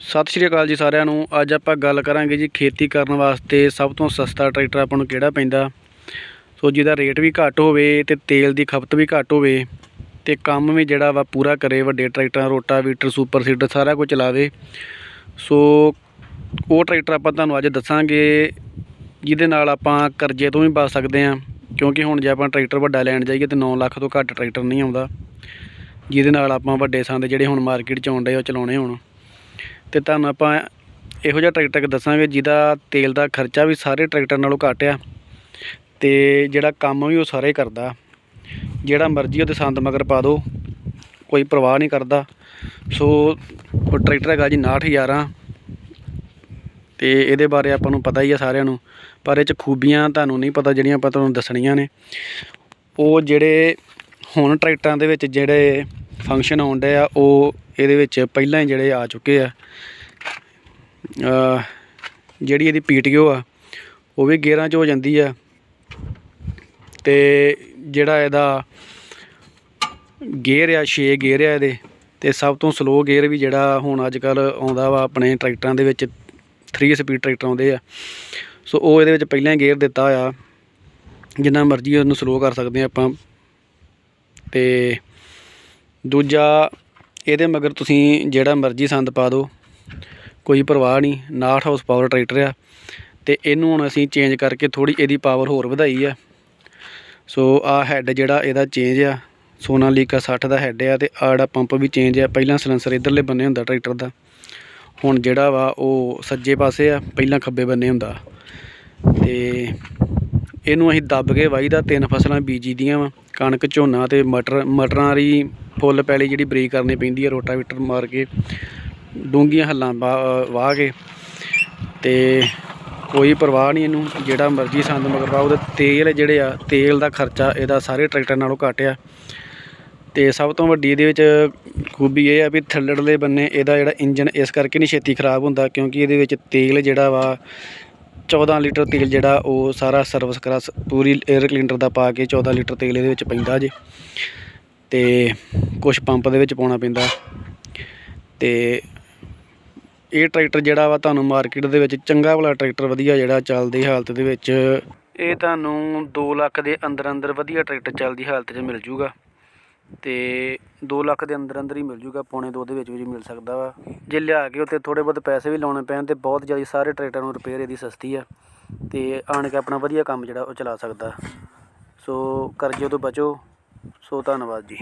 ਸਤਿ ਸ਼੍ਰੀ ਅਕਾਲ ਜੀ ਸਾਰਿਆਂ ਨੂੰ। ਅੱਜ ਆਪਾਂ ਗੱਲ ਕਰਾਂਗੇ ਜੀ ਖੇਤੀ ਕਰਨ ਵਾਸਤੇ ਸਭ ਤੋਂ ਸਸਤਾ ਟਰੈਕਟਰ ਆਪਾਂ ਨੂੰ ਕਿਹੜਾ ਪੈਂਦਾ? ਸੋ ਜਿਹਦਾ ਰੇਟ ਵੀ ਘੱਟ ਹੋਵੇ ਤੇ ਤੇਲ ਦੀ ਖਪਤ ਵੀ ਘੱਟ ਹੋਵੇ ਤੇ ਕੰਮ ਵੀ ਜਿਹੜਾ ਵਾ ਪੂਰਾ ਕਰੇ, ਵੱਡੇ ਟਰੈਕਟਰਾਂ, ਰੋਟਾਵੀਟਰ, ਸੁਪਰ ਸੀਡਰ ਸਾਰਾ ਕੁਝ ਚਲਾਵੇ। ਸੋ ਉਹ ਟਰੈਕਟਰ ਆਪਾਂ ਤੁਹਾਨੂੰ ਅੱਜ ਦੱਸਾਂਗੇ, ਜਿਹਦੇ ਨਾਲ ਆਪਾਂ ਕਰਜ਼ੇ ਤੋਂ ਵੀ ਬਚ ਸਕਦੇ ਹਾਂ। ਕਿਉਂਕਿ ਹੁਣ ਜੇ ਆਪਾਂ ਟਰੈਕਟਰ ਵੱਡਾ ਲੈਣ ਜਾਈਏ ਤੇ 9 ਲੱਖ ਤੋਂ ਘੱਟ ਟਰੈਕਟਰ ਨਹੀਂ ਆਉਂਦਾ। ਜਿਹਦੇ ਨਾਲ ਆਪਾਂ ਵੱਡੇ ਸੰਦ ਜਿਹੜੇ ਹੁਣ ਮਾਰਕੀਟ 'ਚ ਆਉਂਦੇ ਉਹ ਚਲਾਉਣੇ ਹੋਣ। ਤੇ ਤੁਹਾਨੂੰ ਆਪਾਂ ਇਹੋ ਜਿਹਾ ਟਰੈਕਟਰ ਦੱਸਾਂਗੇ ਜਿਹਦਾ ਤੇਲ ਦਾ ਖਰਚਾ ਵੀ ਸਾਰੇ ਟਰੈਕਟਰ ਨਾਲੋਂ ਘੱਟ ਆ ਤੇ ਜਿਹੜਾ ਕੰਮ ਵੀ ਉਹ ਸਾਰੇ ਕਰਦਾ। ਜਿਹੜਾ ਮਰਜ਼ੀ ਉਹਦੇ ਸੰਦ ਮਗਰ ਪਾ ਦਿਓ, ਕੋਈ ਪਰਵਾਹ ਨਹੀਂ ਕਰਦਾ। ਸੋ, ਉਹ ਟਰੈਕਟਰ ਹੈਗਾ ਜੀ 69000 ਤੇ ਇਹਦੇ ਬਾਰੇ ਆਪਾਂ ਨੂੰ ਪਤਾ ਹੀ ਆ ਸਾਰਿਆਂ ਨੂੰ, ਪਰ ਇਹ ਚ ਖੂਬੀਆਂ ਤੁਹਾਨੂੰ ਨਹੀਂ ਪਤਾ ਜਿਹੜੀਆਂ ਆਪਾਂ ਤੁਹਾਨੂੰ ਦੱਸਣੀਆਂ ਨੇ। ਉਹ ਜਿਹੜੇ ਹੁਣ ਟਰੈਕਟਰਾਂ ਦੇ ਵਿੱਚ ਜਿਹੜੇ ਫੰਕਸ਼ਨ ਆਉਂਦੇ ਆ, ਉਹ ਇਹਦੇ ਵਿੱਚ ਪਹਿਲਾਂ ਹੀ ਜਿਹੜੇ ਆ ਚੁੱਕੇ ਆ। ਜਿਹੜੀ ਇਹਦੀ ਪੀਟੀਓ ਆ, ਉਹ ਵੀ ਗੇਅਰਾਂ 'ਚ ਹੋ ਜਾਂਦੀ ਆ। ਤੇ ਜਿਹੜਾ ਇਹਦਾ ਗੇਅਰ ਆ 6 ਗੇਅਰ ਆ ਇਹਦੇ। ਤੇ ਸਭ ਤੋਂ ਸਲੋ ਗੇਅਰ ਵੀ ਜਿਹੜਾ ਹੁਣ ਅੱਜ ਕੱਲ ਆਉਂਦਾ ਵਾ ਆਪਣੇ ਟਰੈਕਟਰਾਂ ਦੇ ਵਿੱਚ 3 ਸਪੀਡ ਟਰੈਕਟਰ ਆਉਂਦੇ ਆ। ਸੋ ਉਹ ਇਹਦੇ ਵਿੱਚ ਪਹਿਲਾਂ ਹੀ ਗੇਅਰ ਦਿੱਤਾ ਆ। ਜਿੰਨਾ ਮਰਜ਼ੀ ਉਹਨੂੰ ਸਲੋ ਕਰ ਸਕਦੇ ਆ ਆਪਾਂ। ਤੇ ਦੂਜਾ ਇਹਦੇ ਮਗਰ ਤੁਸੀਂ ਜਿਹੜਾ ਮਰਜ਼ੀ ਸੰਦ ਪਾ ਦਿਓ, ਕੋਈ ਪਰਵਾਹ ਨਹੀਂ 59 ਹਾਊਸ ਪਾਵਰ ਟਰੈਕਟਰ ਆ। ਤੇ ਇਹਨੂੰ ਹੁਣ ਅਸੀਂ ਚੇਂਜ ਕਰਕੇ ਥੋੜੀ ਇਹਦੀ ਪਾਵਰ ਹੋਰ ਵਧਾਈ ਆ। ਸੋ ਆ ਹੈੱਡ ਜਿਹੜਾ ਇਹਦਾ ਚੇਂਜ ਆ ਸੋਨਾਲੀਕਾ 60 ਦਾ ਹੈੱਡ ਆ ਤੇ ਆ ਜਿਹੜਾ ਪੰਪ ਵੀ ਚੇਂਜ ਆ, ਪਹਿਲਾਂ ਸਿਲੰਸਰ ਇਧਰਲੇ ਬੰਨੇ ਹੁੰਦਾ ਟਰੈਕਟਰ ਦਾ। ਹੁਣ ਜਿਹੜਾ ਵਾ ਉਹ ਸੱਜੇ ਪਾਸੇ ਆ, ਪਹਿਲਾਂ ਖੱਬੇ ਬੰਨੇ ਹੁੰਦਾ। ਤੇ ਇਹਨੂੰ ਅਸੀਂ ਦੱਬ ਕੇ ਵਾਹੀਦਾ ਤਿੰਨ ਫਸਲਾਂ ਬੀਜੀ ਦੀਆਂ ਵਾ। ਕਣਕ, ਝੋਨਾ ਤੇ ਮਟਰ, ਮਟਰਾਂ ਦੀ ਫੁੱਲ ਪੈਲੀ ਜਿਹੜੀ ਬਰੀਕ ਕਰਨੀ ਪੈਂਦੀ ਹੈ ਰੋਟਾਵੀਟਰ ਮਾਰ ਕੇ, ਡੂੰਘੀਆਂ ਹੱਲਾਂ ਵਾ- ਵਾਹ ਕੇ ਤੇ ਕੋਈ ਪਰਵਾਹ ਨਹੀਂ ਇਹਨੂੰ, ਜਿਹੜਾ ਮਰਜ਼ੀ ਸੰਦ ਮਗਰ ਪਾਓ ਤੇ ਤੇਲ ਜਿਹੜੇ ਆ, ਤੇਲ ਦਾ ਖਰਚਾ ਇਹਦਾ ਸਾਰੇ ਟਰੈਕਟਰ ਨਾਲੋਂ ਘੱਟ ਆ। ਤੇ ਸਭ ਤੋਂ ਵੱਡੀ ਇਹਦੇ ਵਿੱਚ ਖੂਬੀ ਇਹ ਆ ਵੀ ਥੱਲੜਲੇ ਬੰਨੇ ਇਹਦਾ ਜਿਹੜਾ ਇੰਜਨ ਇਸ ਕਰਕੇ ਨਹੀਂ ਛੇਤੀ ਖਰਾਬ ਹੁੰਦਾ, ਕਿਉਂਕਿ ਇਹਦੇ ਵਿੱਚ ਤੇਲ ਜਿਹੜਾ ਵਾ 14 ਲੀਟਰ ਤੇਲ ਜਿਹੜਾ ਉਹ ਸਾਰਾ ਸਰਵਿਸ ਕਰਾ ਸ- ਪੂਰੀ 에ਅਰ ਕਲੀਨਰ ਦਾ ਪਾ ਕੇ 14 ਲੀਟਰ ਤੇਲ ਇਹਦੇ ਵਿੱਚ ਪੈਂਦਾ ਜੇ। ਤੇ ਕੁਝ ਪੰਪ ਦੇ ਵਿੱਚ ਪਾਉਣਾ ਪੈਂਦਾ। ਤੇ ਇਹ ਟਰੈਕਟਰ ਜਿਹੜਾ ਵਾ ਤੁਹਾਨੂੰ ਮਾਰਕੀਟ ਦੇ ਵਿੱਚ ਚੰਗਾ ਵਾਲਾ ਟਰੈਕਟਰ ਵਧੀਆ ਜਿਹੜਾ ਚੱਲਦੀ ਹਾਲਤ ਦੇ ਵਿੱਚ, ਇਹ ਤੁਹਾਨੂੰ 2 ਲੱਖ ਦੇ ਅੰਦਰ ਅੰਦਰ ਵਧੀਆ ਟਰੈਕਟਰ ਚੱਲਦੀ ਹਾਲਤ 'ਚ ਮਿਲ ਜੂਗਾ। ਤੇ 2 ਲੱਖ ਦੇ ਅੰਦਰ ਅੰਦਰ ਹੀ ਮਿਲ ਜੂਗਾ, ਪੌਣੇ ਦੋ ਦੇ ਵਿੱਚ ਵਿੱਚ ਮਿਲ ਸਕਦਾ ਵਾ। ਜੇ ਲਿਆ ਕੇ ਉੱਤੇ ਥੋੜੇ ਬਹੁਤ ਪੈਸੇ ਵੀ ਲਾਉਣੇ ਪੈਣ ਤੇ ਬਹੁਤ ਜ਼ਿਆਦਾ ਸਾਰੇ ਟਰੈਕਟਰਾਂ ਨੂੰ ਰਿਪੇਅਰ ਇਹਦੀ ਸਸਤੀ ਆ ਤੇ ਆਣ ਕੇ ਆਪਣਾ ਵਧੀਆ ਕੰਮ ਜਿਹੜਾ ਉਹ ਚਲਾ ਸਕਦਾ। ਸੋ ਕਰਜ਼ੇ ਤੋਂ ਬਚੋ। ਸੋ ਧੰਨਵਾਦ ਜੀ।